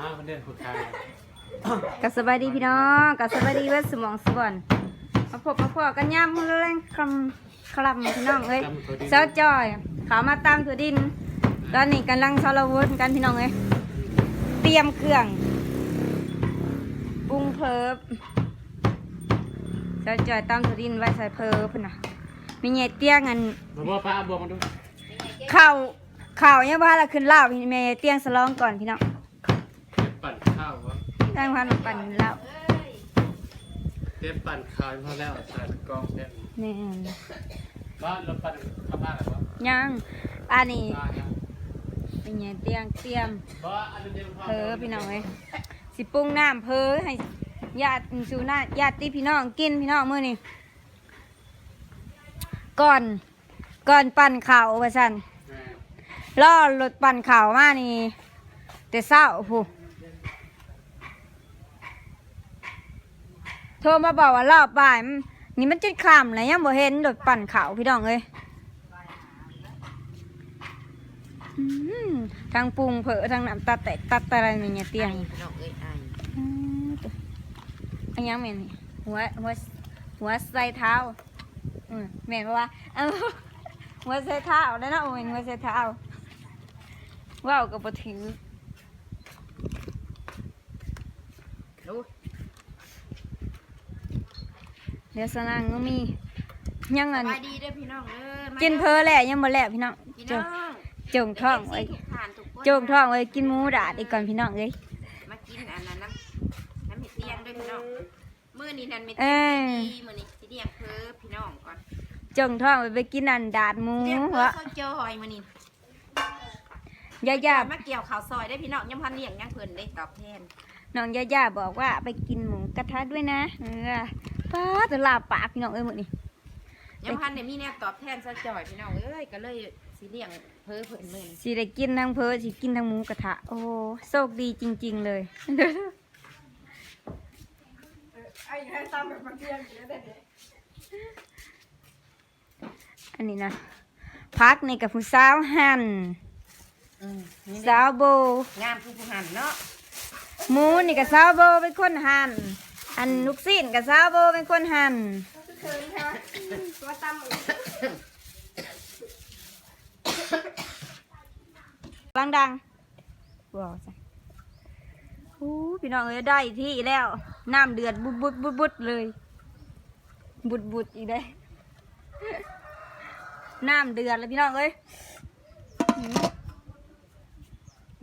อ้าวมันเดินผู้ชายกับสบายดีพี่น้องกับสบายดีเว่าสมองสบอนมาพบมาพอกันย่ำมือแรงคำคลำพี่น้องเอ้ยเจ้าจอยเขามาตามถั่วดิน ตอนนี้กำลังสารวนกันพี่น้องเอ้ยเตรียมเครื่องปรุงเพิบเจ้าจอยตามถั่วดินไว้ใส่เพิบพุ่นน่ะมีเงี้ยเตี้ยงอันมาบอกป้าบอกมาดูข้าวข้าวเนี่ยบ้านละขึ้นเหล้าพี่เมย์เตี้ยงสลองก่อนพี่น้องปั่นข้าว วะตั้งพันมาปั่นเหล้าเต็มปั่นข้าวพอแล้วใส่กองเต็มนี่บ้านเราปั่นข้าวบ้านหรอวะยังอันนี้บ้านยังเป็นไงเตียงเตรียมบ้านอันนี้เดียวพอเพอพี่น้องเอ้ยสิปรุงน้ำเพอให้ญาติสู่หน้าญาติพี่น้องกินพี่น้องมื้อนี้ก่อนก่อนปั่นข้าวว่าซั่นแม่ล่อรถปั่นข้าวมานี่แต่เช้าผู้โท รมาบอกว่ารอบบ่ายมันนี่มันจุดค่ำแล้วยังบ่เห็นรถปั่นข้าวพี่น้องเอ้ยอืมทางปรุงเผลอทางน้ำตัดแตกตัดอะไรนี่เนี่ยเตียงน้องเอ้ยอายอืมตัวอันยังแม่นนี่หัวหัวหัวใส่เท้าอืมแม่นปะวะเอาหัวใส่เท้าแล้วเนาะโอ้ยหัวใส่เท้าว้าวกับปถือ รู้ เดี๋ยวสนังก็มี ยังสอันบายดีเด้อพี่น้องเด้อมากินเพอแหละยังบ่แหละพี่น้องพี่จน้องงจงท้องไว้ทุกทานทุกคนจงท้องไว้กินหมูดาดอีกก่อนพี่น้องเอ้ยมากินอันนั้นน้ำน้ำเห็ดเตียงด้วยพี่น้องมื้อนี้นั่นเม็ดเอ้เตียงยดีมื้อนี้สิเตียงเพ้อพี่น้องก่อนจงท้องไว้ไปกินอันดาดหมูเรียกเพ้อวะข้าวจอยมื้อนี้ย่าย่ามาเกี่ยวข้าวซอยได้อพี่น้องยังพันเลี้ยงยังเพิ่นได้ตอบแทนน้องย่าย่าบอกว่าไปกินหมูกระทะด้วยนะเออ ป้าแตลาบปากพี่น้องเอ้ยมื้อนี้ยังพันได้มีแนวตอบแทนซะจอยพี่น้องเอ้ยก็เลยสิเลี้ยงเพ้อเพิ่นมื้อนี้สิได้กินทั้งเพอสิกินทั้งหมูกระทะโอ้โหโชคดีจริง ๆ เลยอันนี้นะพักในกับผู้สาวหันอืมนี่สาวโบงามคือผู้หันเนาะหมูนี่กับสาวโบเป็นคนหัน อันลูกศิษย์กับสาโบเป็นคนหั่นดังดังๆว้าวจ้ะโอ้พี่น้องเอ้ยได้ที่แล้ว น้ำเดือดบุดบุดบุดบุดเลย บุดบุดอีกได้น้ำเดือดเลยพี่น้องเอ้ย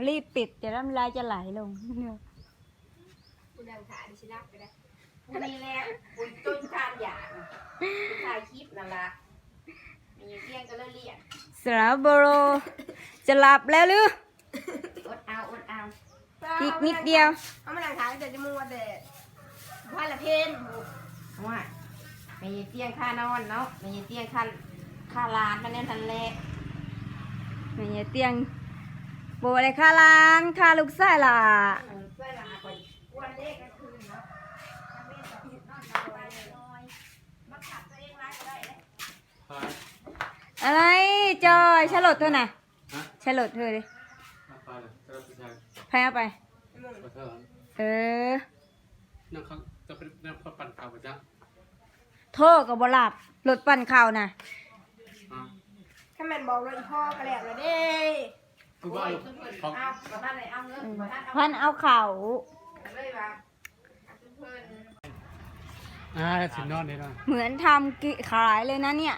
รีบปิดจะน้ำลายจะไหลลง ผู้ดังถ่ายดิฉันรับไปได้อันนี้แหละบุญต้นทานอย่างถ่ายคลิปนั่นละมีเตียงก็เลยเรียกสระโบโรจะหลับแล้วหรืออดเอาอดเอาอีกนิดเดียวเอามาหลังขายแต่จะมัวแต่ว่าละเพนว่ามีเตียงค่านอนเนาะมีเตียงค่าค่าร้านมันเนี่ยทันแหละแม่ยายเตียงโบอะไรค่าล้างค่าลูกไส้ล่ะเพื่อลาไป วันเลขก็คืนเนาะพาอะไรจอยฉลดเธอน่ะฮะฉลดเธอดิมาพาเลยเจ้าผู้ชายใครเอาไปขอเถอะเออนั่งเขาจะเป็นนั่งเขาปั่นข้าวไปจ้ะโทษกับบหลับรถปั่นข่าวน่ะอะถ้าแม่นบอกเลยอีพ่อกระแหลกเลยเด้คือว่าเอาของเอาประท่านไหนเอาเงินประท่านเอาพันเอาเข่าเลยว่าเพื่อนอ่าสินอนนี่นะเหมือนทำกิขายเลยนะเนี่ย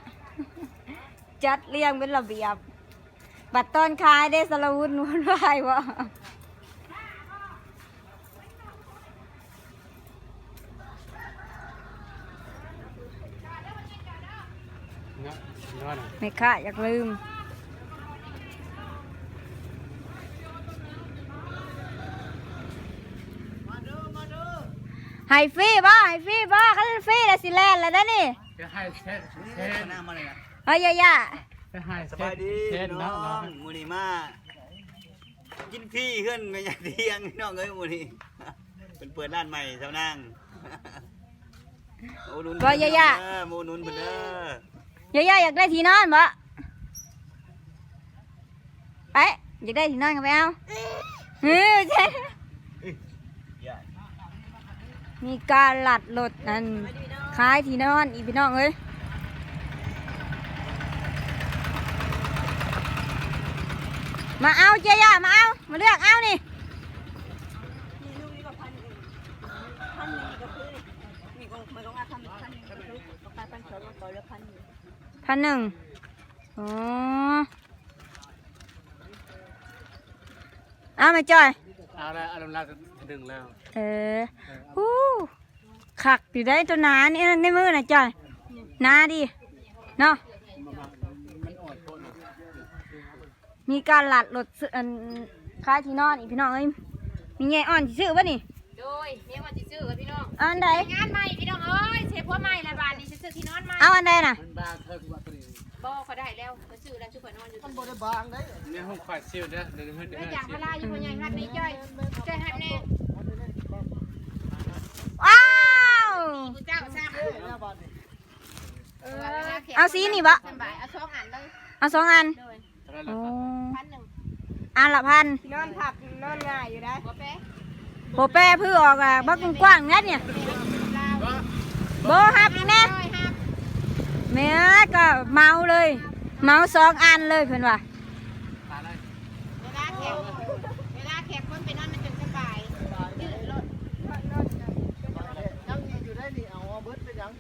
จัดเรียงเป็นระเบียบ บัตรต้นขายได้สารวุฒินวลวายวะนะสินอนอะไม่ค่ะอยากลืม ไฮฟรีบ่ไฮฟรีบ่คันฟรีแล้วสิแลนแล้วนะนี่จะให้เช็ดเช็ดหน้ามาเลยนะเฮ้ยย่าจะให้สบายดีเช็ดน้เนาะองเนาะมูนี่มากินพี่ขึ้นไม่อยากเที่ยงน้องเอ้ยมูนี่เป็นเปิดร้านใหม่เจ้านางโอ้นุนเออโมนุนเพิ่นเด้อย่าย่าอยากได้ที่นอนบ่ไปอยากได้ที่นอนกันไปเอาเฮ้ยใช่อย่า มีการหลัดรถนั่นคล้ายที่นอนอีพี่น้องเอ้ยมาเอาเจียามาเอา มาเลือกเอานี่พันหนึ่งอ๋อเอาม่จอย เอาละอารมณ์รา ดึงแล้วเออฮู้ขักอยู่ได้ตัวหนานี่ในมือน่ะจ้อยหนาดิเนาะมันอ่อนโคตรมีการหลัดรถซื้ออันคล้ายที่นอนอีกพี่น้องเอ้ยมีไงอ่อนสิซื้อป่ะนี่โดยเมียว่าจะซื้อกับพี่น้องเอาอันใดงานใหม่พี่น้องเอ้ยเชฟพัวใหม่ละบาทนี่จะซื้อที่นอนใหม่เอาอันใดน่ะมัน บางเท่ากับว่าตัวนี้บ่เขาได้แล้วเขาซื้อแล้วชุบนอนอยู่มันบ่ได้บางได้เนี่ยห้องควายซิลเด้อเดี๋ยวเพิ่นเดี๋ยวไม่เพิ่นอยากซิมาลลาอยู่คนใหญ่ฮัดนี่จ้อยจ้อยฮัดแน่ว้าวกูเจ้าซ้ำหน้าบ้านนี่เออเอาสีนี่บะสบายเอาสองอันเลยเอาสองอันเลยเท่านั้นแหโอ้ละครับพันหนึ่งอันละพันนอนผับนอนง่ายอยู่ได้บ่แป๊ะโบแป้เพื่อออกอะบักกว้างๆนั่นเนี่ยลาวโบฮับอีกแน่จ้อยฮับ แม่ก็เมาเลย เมาสองอันเลยเพื่อนว่าหาได้เวลาแขกเวลาแขกคนไปนอนมันจนสบายยืดรถยังอยู่ได้นี่เอาเอาเบิดไปยัง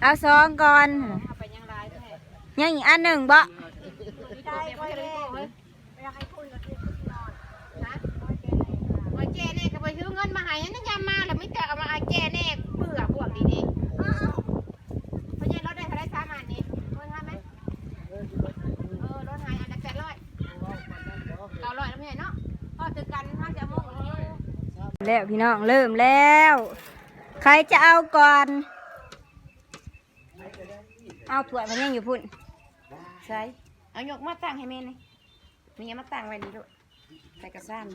เอาสองก่อนเอาไปยังไรแท้ยังอีกอันหนึ่งบ่ได้ก็ได้เฮ้ยอยากให้คุยกับที่นอนนะโอ้ยแจ้แน่ก็ไปซื้อเงินมาให้นั่นยามมาแล้วไม่แต่เอามาแจ้แน่เบื่อพวกดีๆเพราะงั้นรถได้เท่าไรสามอันนี้รถห้าไหมเออรถหายอันละแปดร้อยเก้าร้อยแล้วไม่ใช่เนาะก็เจอกันถ้าจะโมงอีกที แล้วพี่น้องเริ่มแล้ว ใครจะเอาก่อน เอาถ้วยมันยังอยู่พุ่นใช่เอายกมาตั้งให้แม่นี่มีมาตั้งไว้นี่ด้วยใส่กระซ้ำ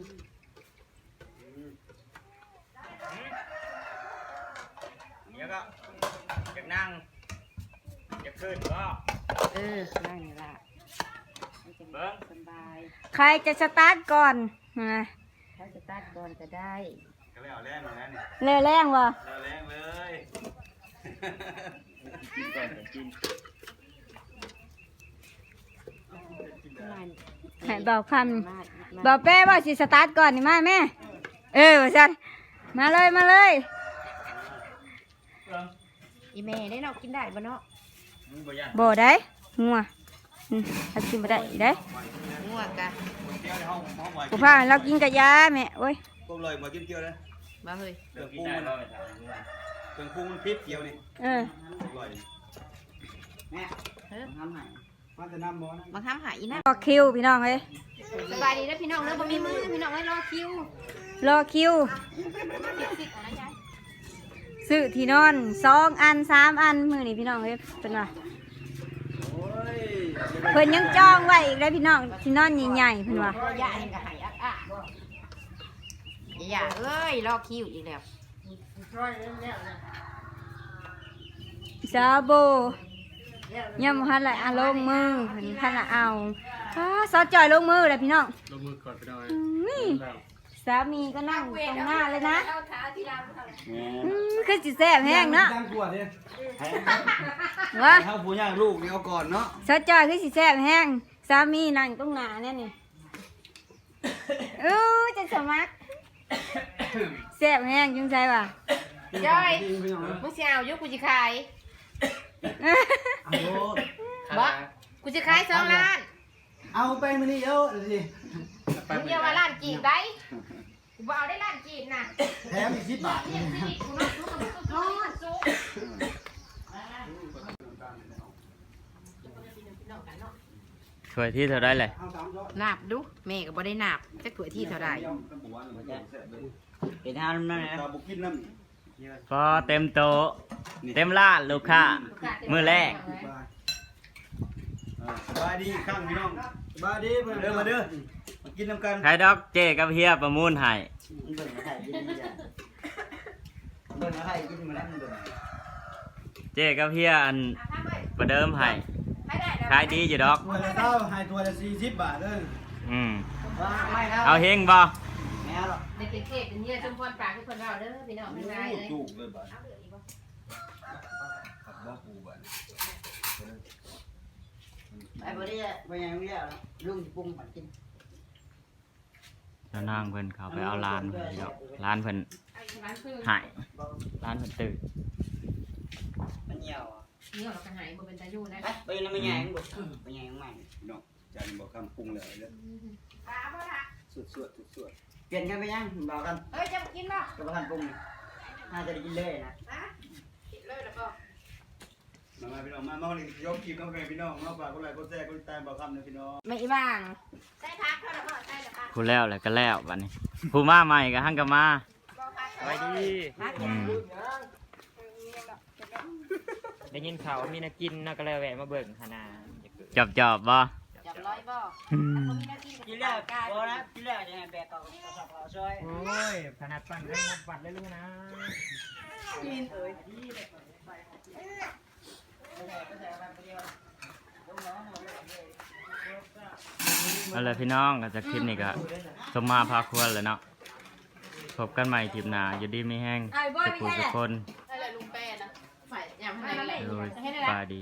เดี๋ยวก็อยากนั่งอยากขึ้นก็เออนั่งนี่ละเบิ้งสบาย ใครจะสตาร์ทก่อนนะ ถ้าจะตัดก่อนก็ได้ก็แล้วแรงมาแล้วนี่เร็วแรงวะแล้วแรงเลยกินก่อนกินให้เบาคำเบาแป้ว่าสิสตาร์ทก่อนนี่มาแม่ เออว่าซันมาเลยมาเลยอีแม่ได้เนาะกินได้บ่เนาะมึงบ่ยันบ่ได้งัว อืมถ้ากินบ่ได้อีกได้งัวกะเที่ยวในห้องห้องบ่อยกูพาเรากินกับยาแม่โอ้ยพวกเลยมากินเที่ยวเลยมาเฮ้ยเครื่องปรุงมันเครื่องปรุงมันพิษเที่ยวนี่เออพวกเลยเฮ้ยมาจะน้ำบ่นะมาทำหาอีนะรอคิวพี่น้องเอ้ยสบายดีนะพี่น้องเนาะบ่มีมือพี่น้องให้รอคิวรอคิวสิบเอานะยายซื้อที่นอนสองอันสามอันมือนี่พี่น้องเอ้ยเป็นว่าโอ้ย เพิ่นยังจองไว้อีกแล้วพี่น้องที่นอนใหญ่ๆเพิ่นว่าย่าเองก็หายอะอะอย่าเอ้ยรอคิวอีกแล้วซาโบยังบ่ทันละเอาลงมือเพิ่นทันละเอาอ้าซอสจ่อยลงมือเลยพี่น้อง ลงมือก่อนไปหน่อยอุ้ยแล้ว สามีก็นั่งอยู่ตรงหน้าเลยนะเอาขาที่เราทอืมคือสิแซ่บแห้งเนาะตั้งขวดดิวะให้เฮาผู้ย่างลูกนี่เอาก่อนเนาะซอสจ่อยคือสิแซ่บแห้งสามีนั่งตรงหน้าเนี่ยนี่อู้จะสมัครแซ่บแห้งจังใจว่ะำย่อย มึงสิเอาอยู่กูสิขาย เอาโลดบ่กูสิขายสองล้านเอาไปมื้อนี้เยอะสิไปมึงไม่อย่าได้ว่าล้านจีบได้ กูบ่เอาได้ล้านจีบน่ะแถมอีก10บาทนี่ชีวิตกูเนาะกูกับมึงสู้สู้สู้ถ้วยที่เท่าได้เลยนับดูแม่ก็บ่ได้นับจักถ้วยที่เท่าใดเป็นห้านั่นนะตาบุกินน้พอเต็มโต๊ะเต็มร้านลูกค้ามือแรกำ สบายดีข้างพี่น้องสบายดีเพิ่นเด้อมาเด้อมากินน้ำกันใครดอกเจกับเฮียประมูลให้เบิ่งมาให้กินเบิ่งมาให้กินมาแล้วเบิ่งเจกับเฮียอันประเดิมให้ให้ได้แล้วขายดีอยู่ดอกตัวละเท่าให้ตัวละ40บาทเด้ออืมว่าไม่ครับเอาเฮงบ่แม่เอาหรอกในเป็นเทพเป็นเนี่ยชุมพรปากทุกคนเราเด้อพี่น้องไม่ได้เลยจุกเลยบ่ ไอ้บ่ได้บ่ยังไม่ได้ลุงสิปรุงมากินแล้วนางเพิ่นเขาไปเอาลานเพิ่นพี่น้องลานเพิ่นร้านคือหายลานเพิ่นตื่นมันเหี่ยวอะเนี่ยเราก็หายบ่เป็นตายู่นะไปไปยังไม่ใหญ่มึงบ่ไปใหญ่ของมันน้องจานบอกคำปรุงเลยเด้อสุดสวดสุดสวดเปลี่ยนกันไปยังบอกกันเฮ้ยจะกินป่ะกับบ่ทันปรุงน่าจะได้กินเลยนะกินเลยแล้วก็ มามาพี่น้องมามาคนนี้ยกคลิปน้องพี่น้องมาฝากคนไหนคนแซ่คนตามบอกคำนะพี่น้องไม่บ้างใส่พักเท่าไหร่พ่อใส่ละพักผู้แล้วแหละก็แล้วบัดนี้ผู้มาใหม่ก็หั่งก็มาบอกพักไปดีอืมได้ยินข่าวว่ามีนักกินนักก็เลยแวะมาเบิ่งหานาอย่าเกิดจอบจอบบ่จับร้อยบ่อืมกินแล้วบ่นะกินแล้วยังไงแบกเอากระสอบเอาซอยโอ้ยขนาดปั่นเรื่องปั่นเลยลูกนะกินเอ้ยดีเลยไปไปใส่กันไปเดียวลงน้องเอาเลย เอาล่ะพี่น้องก็จะคลิปนี้ก็สมมาพาควรเลยเนาะพบกันใหม่คลิปหน้าอยู่ดีไม่แห้งสุขุทุกคนนั่นแหละลุงแป้นะฝ่ายยำให้โดยสบายดี